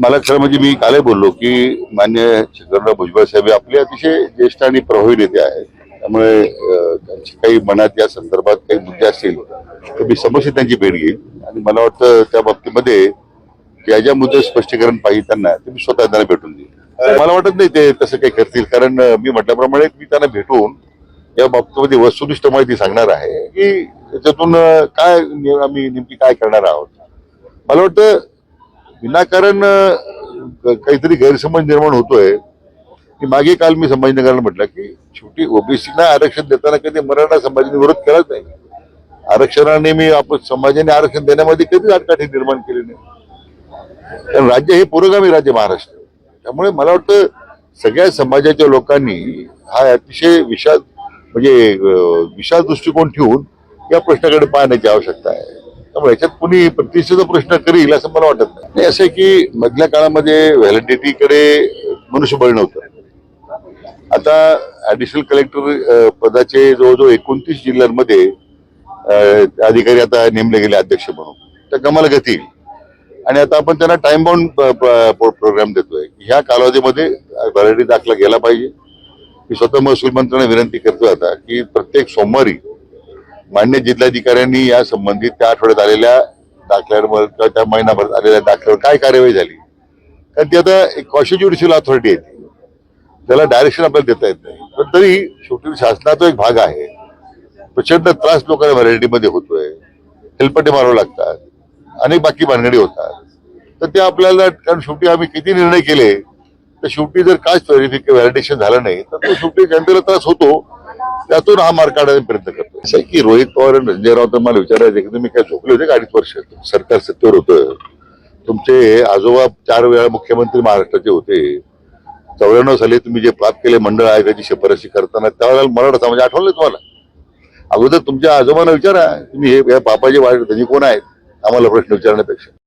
मला खरं म्हणजे मी कालही बोललो की मान्य शंकरराव भुजबळ साहेब हे आपले अतिशय ज्येष्ठ आणि प्रभावी नेते आहेत. त्यामुळे त्यांची काही मनात या संदर्भात काही मुद्दे असतील तर मी समस्या त्यांची भेट घेईन. आणि मला वाटतं त्या बाबतीमध्ये ज्या ज्या मुद्दे स्पष्टीकरण पाहिजे त्यांना ते मी स्वतः त्यांना भेटून देईन. मला वाटत नाही ते तसं काही करतील कारण मी म्हटल्याप्रमाणे मी त्यांना भेटून या बाबतीमध्ये वस्तुनिष्ठ माहिती सांगणार आहे की त्याच्यातून काय आम्ही नेमकी काय करणार आहोत. मला वाटतं विनाकारण काहीतरी गैरसमज निर्माण होतोय. की मागे काल मी संभाजीनगरला म्हटलं की शेवटी ओबीसीला आरक्षण देताना कधी मराठा समाजाने विरोध केलाच नाही. आरक्षणाने मी आपण समाजाने आरक्षण देण्यामध्ये कधीच आटकाठी निर्माण केली नाही. कारण राज्य हे पुरोगामी राज्य महाराष्ट्र. त्यामुळे मला वाटतं सगळ्या समाजाच्या लोकांनी हा अतिशय विशाल म्हणजे विशाल दृष्टिकोन ठेवून या प्रश्नाकडे पाहण्याची आवश्यकता आहे. त्यामुळे याच्यात कुणी प्रतिष्ठेचा प्रश्न करील असं मला वाटत नाही. आणि असं आहे की मधल्या काळामध्ये व्हॅलिडिटीकडे मनुष्यबळ नव्हतं. आता ऍडिशनल कलेक्टर पदाचे जवळजवळ एकोणतीस जिल्ह्यांमध्ये अधिकारी आता नेमले गेले अध्यक्ष म्हणून. त्या कमाल गती येईल. आणि आता आपण त्यांना टाइम बाउंड प्रोग्राम देतोय. ह्या कालावधीमध्ये व्हॅलिडिटी दाखला गेला पाहिजे. मी स्वतः महसूल मंत्र्यांना विनंती करतोय आता की प्रत्येक सोमवारी मान्य जिल्हाधिकाऱ्यांनी या संबंधित त्या आठवड्यात आलेल्या दाखल्यांवर किंवा त्या महिनाभरात आलेल्या दाखल्यावर काय कार्यवाही झाली? कारण ती आता एक कॉन्स्टिट्युशनल अथॉरिटी आहे त्याला डायरेक्शन आपल्याला देता येत नाही. पण तरी शेवटी शासनाचा एक भाग आहे. प्रचंड त्रास लोकांना व्हरायटीमध्ये होतोय. हेलपटे मारावे लागतात. अनेक बाकी भानगडी होतात. तर ते आपल्याला कारण शेवटी आम्ही किती निर्णय केले तर शेवटी जर काच व्हेरिफिक व्हॅलिडेशन झालं नाही तर तो शेवटी जनतेला त्रास होतो. त्यातून हा मार्ग काढायचा प्रयत्न करतो. असं आहे की रोहित पवार आणि संजय तर मला विचारायचं की तुम्ही काय झोपले होते का अडीच वर्ष? सरकार सत्तेवर होतं. तुमचे आजोबा चार वेळा मुख्यमंत्री महाराष्ट्राचे होते. चौऱ्याण्णव साली तुम्ही जे प्राप्त केले मंडळ आयोगाची शिफारशी करताना त्यावेळेला मराठा समाज आठवलं तुम्हाला? अगोदर तुमच्या आजोबांना विचारा तुम्ही हे बापाजी बापाचे वाढ त्यांनी कोण आहेत? आम्हाला प्रश्न विचारण्यापेक्षा.